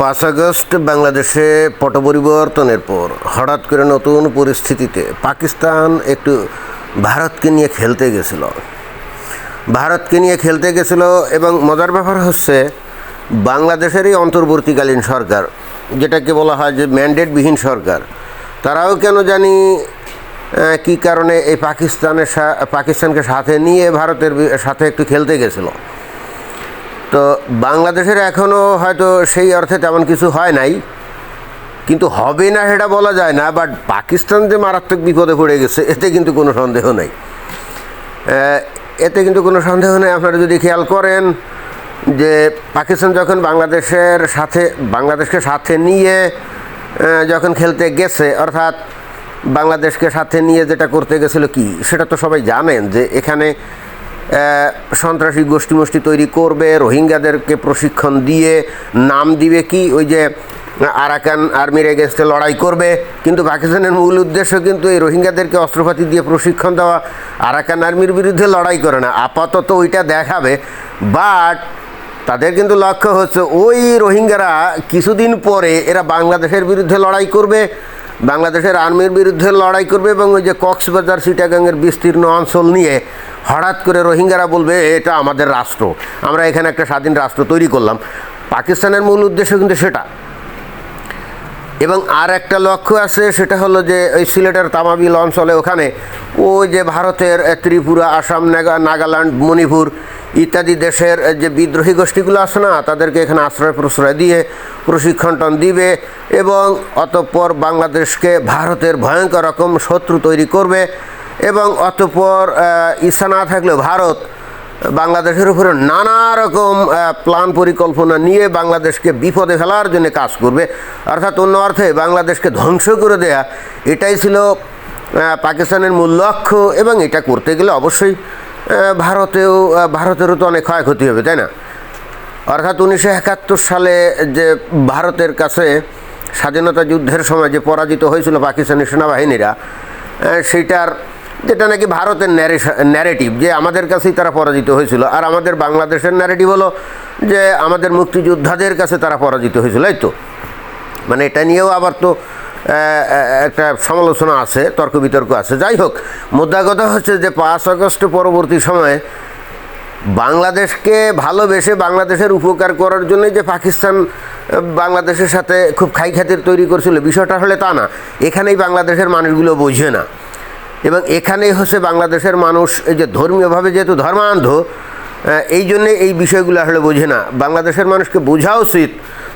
পাঁচ আগস্ট বাংলাদেশে পট পরিবর্তনের পর হঠাৎ করে নতুন পরিস্থিতিতে পাকিস্তান একটু ভারতকে নিয়ে খেলতে গেছিল। ভারতকে নিয়ে খেলতে গেছিল এবং মজার ব্যাপার হচ্ছে বাংলাদেশেরই অন্তর্বর্তীকালীন সরকার, যেটাকে বলা হয় যে ম্যান্ডেটবিহীন সরকার, তারাও কেন জানি কী কারণে এই পাকিস্তানের পাকিস্তানকে সাথে নিয়ে ভারতের সাথে একটু খেলতে গেছিল। তো বাংলাদেশের এখনও হয়তো সেই অর্থে তেমন কিছু হয় নাই। কিন্তু হবে না সেটা বলা যায় না বাট পাকিস্তান যে মারাত্মক বিপদে পড়ে গেছে, এতে কিন্তু কোনো সন্দেহ নেই। এতে কিন্তু কোনো সন্দেহ নেই। আপনারা যদি খেয়াল করেন যে পাকিস্তান যখন বাংলাদেশের সাথে, বাংলাদেশকে সাথে নিয়ে যখন খেলতে গেছে, অর্থাৎ বাংলাদেশকে সাথে নিয়ে যেটা করতে গেছিল কি, সেটা তো সবাই জানেন যে এখানে সন্ত্রাসী গোষ্ঠী মোষ্ঠী তৈরি করবে, রোহিঙ্গাদেরকে প্রশিক্ষণ দিয়ে নাম দিবে কি? ওই যে আরাকান আর্মির এগেনস্টে লড়াই করবে। কিন্তু পাকিস্তানের মূল উদ্দেশ্য কিন্তু এই রোহিঙ্গাদেরকে অস্ত্রপাতি দিয়ে প্রশিক্ষণ দেওয়া। আরাকান আর্মির বিরুদ্ধে লড়াই করে না, আপাতত ওইটা দেখাবে। বাট তাদের কিন্তু লক্ষ্য হচ্ছে ওই রোহিঙ্গারা কিছুদিন পরে এরা বাংলাদেশের বিরুদ্ধে লড়াই করবে। বাংলাদেশের আর্মির বিরুদ্ধে লড়াই করবে এবং ওই যে কক্সবাজার সিটাগাংয়ের বিস্তীর্ণ অঞ্চল নিয়ে হঠাৎ করে রোহিঙ্গারা বলবে, এটা আমাদের রাষ্ট্র। আমরা এখানে একটা স্বাধীন রাষ্ট্র তৈরি করলাম। পাকিস্তানের মূল উদ্দেশ্য কিন্তু সেটা। এবং আর একটা লক্ষ্য আছে, সেটা হলো যে ওই সিলেটের তামাবিল অঞ্চলে ওখানে ওই যে ভারতের ত্রিপুরা, আসাম, নাগা, নাগাল্যান্ড, মণিপুর ইত্যাদি দেশের যে বিদ্রোহী গোষ্ঠীগুলো আছে না, তাদেরকে এখানে আশ্রয় প্রশ্রয় দিয়ে প্রশিক্ষণটন দিবে এবং অতঃপর বাংলাদেশকে ভারতের ভয়ঙ্কর রকম শত্রু তৈরি করবে এবং অতঃপর ইচ্ছা না থাকলেও ভারত বাংলাদেশের উপরে নানা রকম প্ল্যান পরিকল্পনা নিয়ে বাংলাদেশকে বিপদে ফেলার জন্য কাজ করবে। অর্থাৎ অন্য অর্থে বাংলাদেশকে ধ্বংস করে দেয়া এটাই ছিল পাকিস্তানের মূল লক্ষ্য এবং এটা করতে গেলে অবশ্যই ভারতেও ভারতেরও তো অনেক ক্ষয়ক্ষতি হবে তাই না? অর্থাৎ উনিশশো একাত্তর সালে যে ভারতের কাছে স্বাধীনতা যুদ্ধের সময় যে পরাজিত হয়েছিল পাকিস্তানি সেনাবাহিনীরা আহ, সেইটার যেটা নাকি ভারতের ন্যারেটিভ যে আমাদের কাছেই তারা পরাজিত হয়েছিল। আর আমাদের বাংলাদেশের ন্যারেটিভ হলো যে আমাদের মুক্তিযোদ্ধাদের কাছে তারা পরাজিত হয়েছিল, এই তো। মানে এটা নিয়েও আবার তো একটা সমালোচনা আছে তর্ক বিতর্ক আছে। যাই হোক মুদ্রা কথা হচ্ছে যে পাঁচ আগস্ট পরবর্তী সময়ে বাংলাদেশকে ভালোবেসে বাংলাদেশের উপকার করার জন্যই যে পাকিস্তান, বাংলাদেশের সাথে খুব খাই খাতির তৈরি করছিল, বিষয়টা হলে তা না। এখানেই বাংলাদেশের মানুষগুলো বোঝে না। এবং এখানেই হচ্ছে বাংলাদেশের মানুষ এই যে ধর্মীয়ভাবে যেহেতু ধর্মান্ধ এই জন্যে এই বিষয়গুলো আসলে বোঝে না। বাংলাদেশের মানুষকে বোঝা উচিত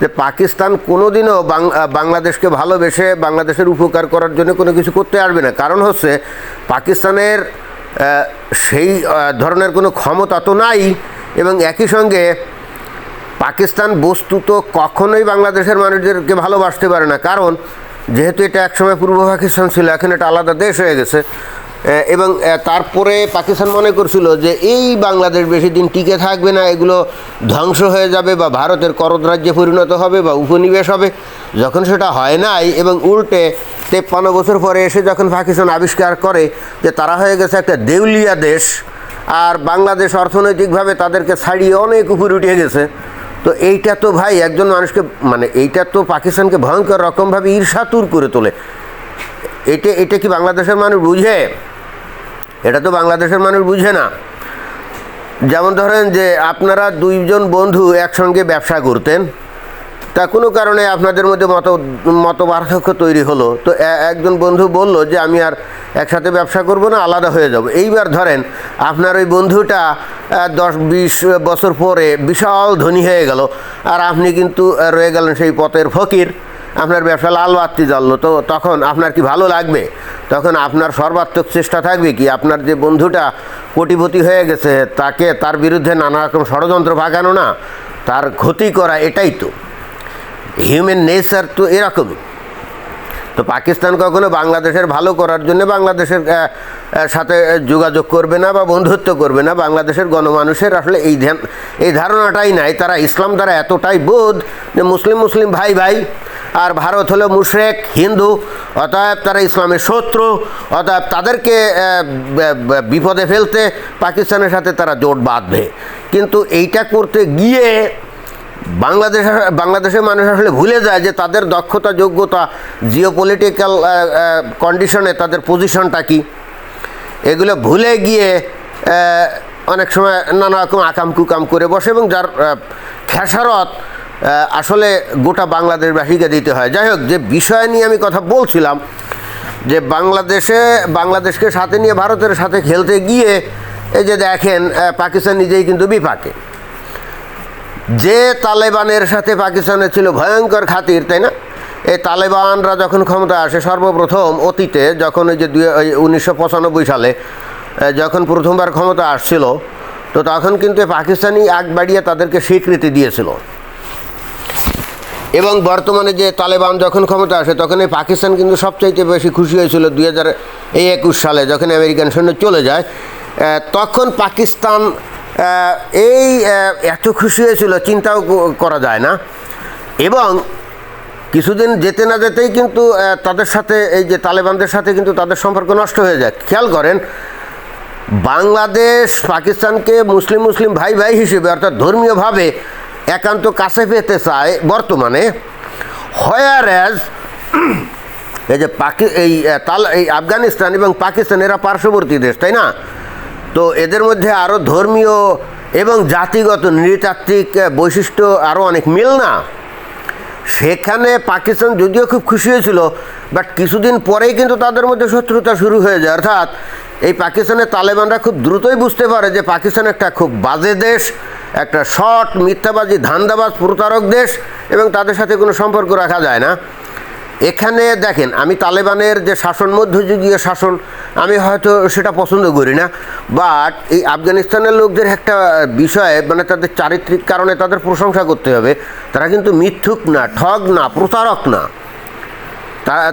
যে পাকিস্তান কোনোদিনও বাং- আহ, বাংলাদেশকে ভালোবেসে বাংলাদেশের উপকার করার জন্য কোনো কিছু করতে আসবে না। কারণ হচ্ছে পাকিস্তানের সেই ধরনের কোনো ক্ষমতা তো নাই এবং একই সঙ্গে পাকিস্তান বস্তুত কখনোই বাংলাদেশের মানুষদেরকে ভালোবাসতে পারে না। কারণ যেহেতু এটা একসময় পূর্ব পাকিস্তান ছিল, এখন এটা আলাদা দেশ হয়ে গেছে। এবং তারপরে পাকিস্তান মনে করছিল যে এই বাংলাদেশ বেশি দিন টিকে থাকবে না, এগুলো ধ্বংস হয়ে যাবে বা ভারতের করদ রাজ্যে পরিণত হবে বা উপনিবেশ হবে। যখন সেটা হয় নাই এবং উল্টে তেপ্পান্ন বছর পরে এসে যখন পাকিস্তান আবিষ্কার করে যে তারা হয়ে গেছে একটা দেউলিয়া দেশ, আর বাংলাদেশ অর্থনৈতিকভাবে তাদেরকে ছাড়িয়ে অনেক উপরে উঠে গেছে। তো এইটা তো ভাই একজন মানুষকে মানে এইটা তো পাকিস্তানকে ভয়ঙ্কর রকমভাবে ঈর্ষাতুর করে তোলে। এটা এটা কি বাংলাদেশের মানুষ বুঝে? এটা তো বাংলাদেশের মানুষ বুঝে না। যেমন ধরেন যে আপনারা দুইজন বন্ধু একসঙ্গে ব্যবসা করতেন তা কোনো কারণে আপনাদের মধ্যে মত মত পার্থক্য তৈরি হলো, তো একজন বন্ধু বলল যে আমি আর একসাথে ব্যবসা করব না, আলাদা হয়ে যাব। এইবার ধরেন আপনার ওই বন্ধুটা দশ, বিশ বছর পরে বিশাল ধনী হয়ে গেল, আর আপনি কিন্তু রয়ে গেলেন সেই পথের ফকির, আপনার ব্যবসা লাল বাত্তি জ্বললো, তো তখন আপনার কি ভালো লাগবে? তখন আপনার সর্বাত্মক চেষ্টা থাকবে কি, আপনার যে বন্ধুটা কোটিপতি হয়ে গেছে, তাকে তার বিরুদ্ধে নানা রকম ষড়যন্ত্র ভাগানো না, তার ক্ষতি করা এটাই তো। হিউম্যান নেচার তো এরকমই। তো পাকিস্তান কখনো বাংলাদেশের ভালো করার জন্য বাংলাদেশের সাথে যোগাযোগ করবে না বা বন্ধুত্ব করবে না। বাংলাদেশের গণমানুষের আসলে এই ধ্যান, এই ধারণাটাই নাই। তারা ইসলাম দ্বারা এতটাই বোধ যে মুসলিম মুসলিম ভাই ভাই। আর ভারত হলো মুশরেক, হিন্দু। অতএব তারা ইসলামের শত্রু। অতএব তাদেরকে বিপদে ফেলতে পাকিস্তানের সাথে তারা জোট বাঁধবে। কিন্তু এইটা করতে গিয়ে বাংলাদেশ বাংলাদেশের মানুষ আসলে ভুলে যায় যে তাদের দক্ষতা, যোগ্যতা জিও পলিটিক্যাল কন্ডিশনে তাদের পজিশনটা কি। এগুলো ভুলে গিয়ে অনেক সময় নানা রকম আকাম কুকাম করে বসে এবং যার খেসারত আসলে গোটা বাংলাদেশবাসীকে দিতে হয়। যাই হোক, যে বিষয় নিয়ে আমি কথা বলছিলাম, যে বাংলাদেশে, বাংলাদেশকে সাথে নিয়ে ভারতের সাথে খেলতে গিয়ে, এই যে দেখেন পাকিস্তান নিজেই কিন্তু বিপাকে। যে তালেবানের সাথে পাকিস্তানের ছিল ভয়ঙ্কর খাতির, তাই না? এই তালেবানরা যখন ক্ষমতা আসে, সর্বপ্রথম অতীতে যখন ওই যে ওই উনিশশো সালে যখন প্রথমবার ক্ষমতা আসছিল, তো তখন কিন্তু পাকিস্তানি আগ বাড়িয়ে তাদেরকে স্বীকৃতি দিয়েছিল। এবং বর্তমানে যে তালেবান যখন ক্ষমতা আসে, তখন এই পাকিস্তান কিন্তু সবচাইতে বেশি খুশি হয়েছিল দুই হাজার এই একুশ সালে, যখন আমেরিকান সৈন্য চলে যায়। তখন পাকিস্তান এই এত খুশি হয়েছিল, চিন্তাও করা যায় না। এবং কিছুদিন যেতে না যেতেই কিন্তু তাদের সাথে, এই যে তালেবানদের সাথে কিন্তু তাদের সম্পর্ক নষ্ট হয়ে যায়। খেয়াল করেন, বাংলাদেশ পাকিস্তানকে মুসলিম মুসলিম ভাই ভাই হিসেবে, অর্থাৎ ধর্মীয়ভাবে একান্ত কাছে পেতে চায় বর্তমানে হয়ার অ্যাজ এই যে পাকি, এই তাল, এই আফগানিস্তান এবং পাকিস্তান, এরা পার্শ্ববর্তী দেশ, তাই না? তো এদের মধ্যে আরও ধর্মীয় এবং জাতিগত নৃতাত্ত্বিক বৈশিষ্ট্য আরও অনেক মিল না। সেখানে পাকিস্তান যদিও খুব খুশি হয়েছিল বাট কিছুদিন পরেই কিন্তু তাদের মধ্যে শত্রুতা শুরু হয়ে যায়। অর্থাৎ এই পাকিস্তানের তালেবানরা খুব দ্রুতই বুঝতে পারে যে পাকিস্তান একটা খুব বাজে দেশ, একটা শর্ট মিথ্যাবাজি ধান্দাবাজ প্রতারক দেশ এবং তাদের সাথে কোনো সম্পর্ক রাখা যায় না। এখানে দেখেন, আমি তালেবানের যে শাসন, মধ্যযুগীয় শাসন, আমি হয়তো সেটা পছন্দ করি না বাট এই আফগানিস্তানের লোকদের একটা বিষয়ে মানে তাদের চারিত্রিক কারণে তাদের প্রশংসা করতে হবে। তারা কিন্তু মিথ্যুক না, ঠগ না, প্রতারক না। তারা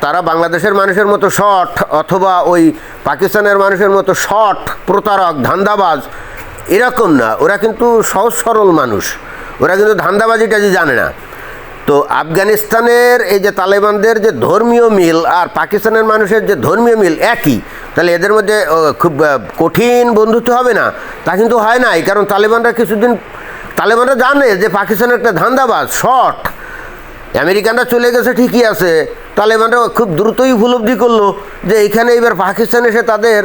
তারা বাংলাদেশের মানুষের মতো শট অথবা ওই পাকিস্তানের মানুষের মতো শট প্রতারক, ধান্দাবাজ, এরকম না। ওরা কিন্তু সহজ সরল মানুষ। ওরা কিন্তু ধান্দাবাজিটা যে জানে না। তো আফগানিস্তানের এই যে তালেবানদের যে ধর্মীয় মিল আর পাকিস্তানের মানুষের যে ধর্মীয় মিল একই, তাহলে এদের মধ্যে খুব কঠিন বন্ধুত্ব হবে না? তা কিন্তু হয় নাই, কারণ তালেবানরা কিছুদিন, তালেবানরা জানে যে পাকিস্তানের একটা ধান্দাবাজ শট আমেরিকানরা চলে গেছে, ঠিকই আছে। তালেবানরা খুব দ্রুতই উপলব্ধি করল যে এখানে এবার পাকিস্তান এসে তাদের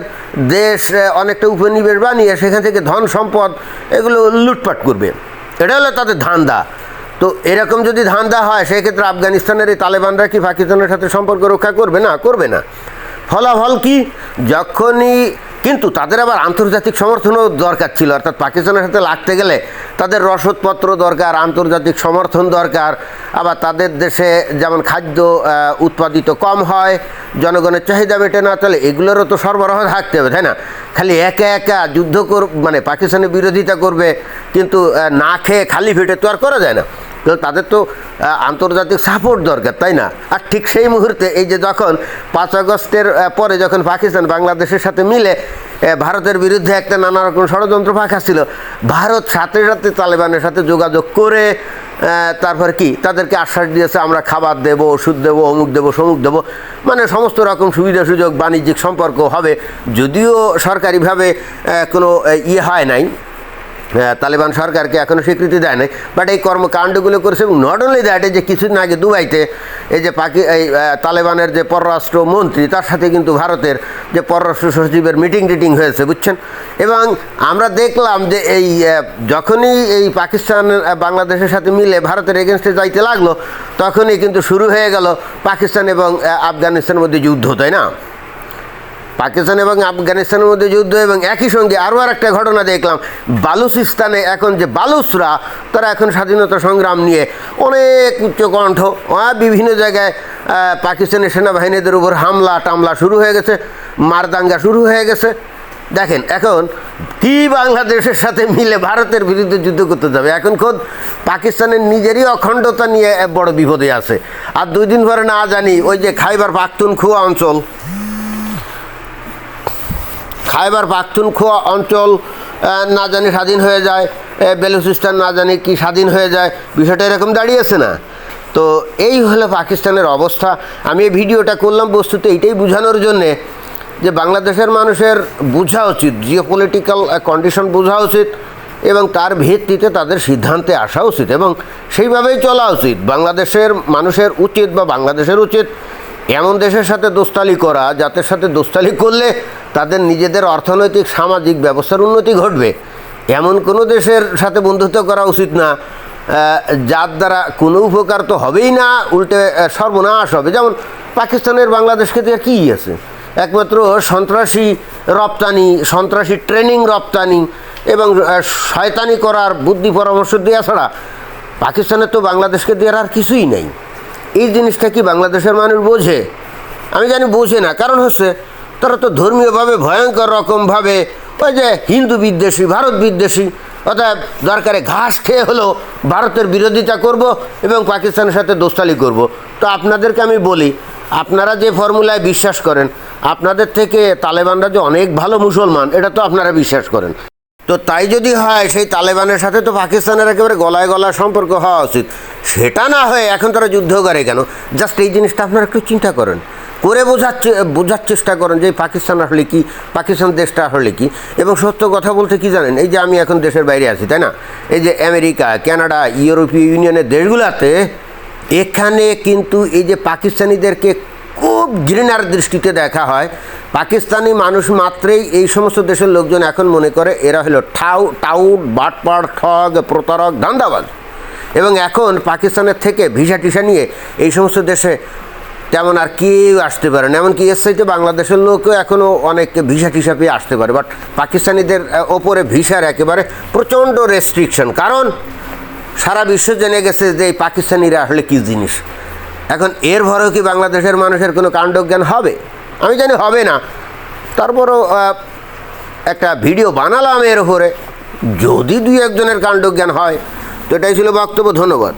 দেশ অনেকটা উপনিবেশ বানিয়ে সেখান থেকে ধন সম্পদ, এগুলো লুটপাট করবে। এটা হলো তাদের ধান্দা। তো এরকম যদি ধান্দা হয়, সেক্ষেত্রে আফগানিস্তানের এই তালেবানরা কি পাকিস্তানের সাথে সম্পর্ক রক্ষা করবে না? করবে না। ফলাফল কি? যখনই কিন্তু তাদের আবার আন্তর্জাতিক সমর্থনও দরকার ছিল, অর্থাৎ পাকিস্তানের সাথে লাগতে গেলে তাদের রসদপত্র দরকার, আন্তর্জাতিক সমর্থন দরকার, আবার তাদের দেশে যেমন খাদ্য উৎপাদিত কম হয়, জনগণের চাহিদা মেটে না, তাহলে এগুলোরও তো সরবরাহ থাকতে হবে, তাই না? খালি একা একা যুদ্ধ কর মানে পাকিস্তানের বিরোধিতা করবে, কিন্তু না খেয়ে খালি পেটে তো আর করা যায় না। তো তাদের তো আন্তর্জাতিক সাপোর্ট দরকার, তাই না? আর ঠিক সেই মুহূর্তে এই যে যখন পাঁচ আগস্টের পরে যখন পাকিস্তান বাংলাদেশের সাথে মিলে ভারতের বিরুদ্ধে একটা নানা রকম ষড়যন্ত্র ফাঁকা ছিল ভারত সাথে সাথে তালেবানের সাথে যোগাযোগ করে তারপর কি? তাদেরকে আশ্বাস দিয়েছে, আমরা খাবার দেব, ওষুধ দেবো, অমুক দেবো, সমুক দেবো। মানে সমস্ত রকম সুবিধা সুযোগ, বাণিজ্যিক সম্পর্ক হবে, যদিও সরকারিভাবে কোনো ইয়ে হয় নাই। তালেবান সরকারকে এখনও স্বীকৃতি দেয় নাই বাট এই কর্মকাণ্ডগুলো করেছে এবং নট অনলি দ্যাট এই যে কিছুদিন আগে দুবাইতে এই যে পাকি, এই তালেবানের যে পররাষ্ট্র মন্ত্রী, তার সাথে কিন্তু ভারতের যে পররাষ্ট্র সচিবের মিটিং টিটিং হয়েছে, বুঝছেন? এবং আমরা দেখলাম যে এই যখনই এই পাকিস্তান বাংলাদেশের সাথে মিলে ভারতের এগেনস্টে যাইতে লাগল, তখনই কিন্তু শুরু হয়ে গেল পাকিস্তান এবং আফগানিস্তানের মধ্যে যুদ্ধ, তাই না? পাকিস্তান এবং আফগানিস্তানের মধ্যে যুদ্ধ এবং একই সঙ্গে আরও আর একটা ঘটনা দেখলাম। বালুচিস্তানে এখন যে বালুচরা, তারা এখন স্বাধীনতা সংগ্রাম নিয়ে অনেক উচ্চকণ্ঠ বিভিন্ন জায়গায় পাকিস্তানের সেনাবাহিনীদের উপর হামলা টামলা শুরু হয়ে গেছে, মারদাঙ্গা শুরু হয়ে গেছে। দেখেন, এখন কি বাংলাদেশের সাথে মিলে ভারতের বিরুদ্ধে যুদ্ধ করতে যাবে? এখন খোদ পাকিস্তানের নিজেরই অখণ্ডতা নিয়ে বড় বিপদে আছে। আর দুই দিন পরে না জানি ওই যে খাইবার পাখতুনখোয়া অঞ্চল খাইবার পাখতুনখোয়া অঞ্চল না জানি স্বাধীন হয়ে যায় বেলুচিস্তান না জানি কি স্বাধীন হয়ে যায়, বিষয়টা এরকম দাঁড়িয়েছে না। তো এই হলো পাকিস্তানের অবস্থা। আমি এই ভিডিওটা করলাম বস্তুত এইটাই বোঝানোর জন্যে যে বাংলাদেশের মানুষের বোঝা উচিত জিও পলিটিক্যাল কন্ডিশন বোঝা উচিত এবং তার ভিত্তিতে তাদের সিদ্ধান্তে আসা উচিত এবং সেইভাবেই চলা উচিত। বাংলাদেশের মানুষের উচিত বা বাংলাদেশের উচিত এমন দেশের সাথে দোস্তালি করা, যাদের সাথে দোস্তালি করলে তাদের নিজেদের অর্থনৈতিক, সামাজিক ব্যবস্থার উন্নতি ঘটবে। এমন কোনো দেশের সাথে বন্ধুত্ব করা উচিত না। যার দ্বারা কোনো উপকার তো হবেই না, উল্টে সর্বনাশ হবে। যেমন পাকিস্তানের বাংলাদেশকে দিয়ে কী আছে। একমাত্র সন্ত্রাসী রপ্তানি, সন্ত্রাসী ট্রেনিং রপ্তানি এবং শয়তানি করার বুদ্ধি পরামর্শ দেওয়া ছাড়া পাকিস্তানের তো বাংলাদেশকে দেওয়ার আর কিছুই নেই। এই জিনিসটা কি বাংলাদেশের মানুষ বোঝে? আমি জানি বোঝে না। কারণ হচ্ছে, তারা তো ধর্মীয়ভাবে, ভয়ঙ্কর রকমভাবে, ওই যে হিন্দু বিদ্বেষী, ভারত বিদ্বেষী অর্থাৎ দরকারে ঘাস খেয়ে হলেও ভারতের বিরোধিতা করব এবং পাকিস্তানের সাথে দোস্তালি করব। তো আপনাদেরকে আমি বলি, আপনারা যে ফর্মুলায় বিশ্বাস করেন, আপনাদের থেকে তালেবানরা যে অনেক ভালো মুসলমান, এটা তো আপনারা বিশ্বাস করেন। তো তাই যদি হয়, সেই তালেবানের সাথে তো পাকিস্তানের একেবারে গলায় গলায় সম্পর্ক হওয়া উচিত। সেটা না হয়ে এখন তারা যুদ্ধ করে কেন? জাস্ট এই জিনিসটা আপনারা একটু চিন্তা করেন। করে বোঝার বোঝার চেষ্টা করেন যে পাকিস্তান আসলে কি, পাকিস্তান দেশটা আসলে কি। এবং সত্য কথা বলতে কি জানেন, এই যে আমি এখন দেশের বাইরে আছি, তাই না? এই যে আমেরিকা, কানাডা, ইউরোপীয় ইউনিয়নের দেশগুলোতে, এখানে কিন্তু এই যে পাকিস্তানিদেরকে খুব ঘৃণার দৃষ্টিতে দেখা হয়। পাকিস্তানি মানুষ মাত্রেই এই সমস্ত দেশের লোকজন এখন মনে করে এরা হলো ঠাউ, টাউট বাটপাড় ঠগ, প্রতারক, ধান্দাবাজ। এবং এখন পাকিস্তানের থেকে ভিসা টিসা নিয়ে এই সমস্ত দেশে তেমন আর কেউ আসতে পারে না। এমনকি এর সাইতে বাংলাদেশের লোকও এখনও অনেক ভিসা টিসা পেয়ে আসতে পারে। বাট পাকিস্তানিদের ওপরে ভিসার একেবারে প্রচণ্ড রেস্ট্রিকশন কারণ সারা বিশ্ব জেনে গেছে যে এই পাকিস্তানিরা আসলে কী জিনিস। এখন এর ভরেও কি বাংলাদেশের মানুষের কোনো কাণ্ডজ্ঞান হবে? আমি জানি হবে না। তারপরও একটা ভিডিও বানালাম এর উপরে। যদি দুই একজনের কাণ্ডজ্ঞান হয়, তো এটাই ছিল বক্তব্য। ধন্যবাদ।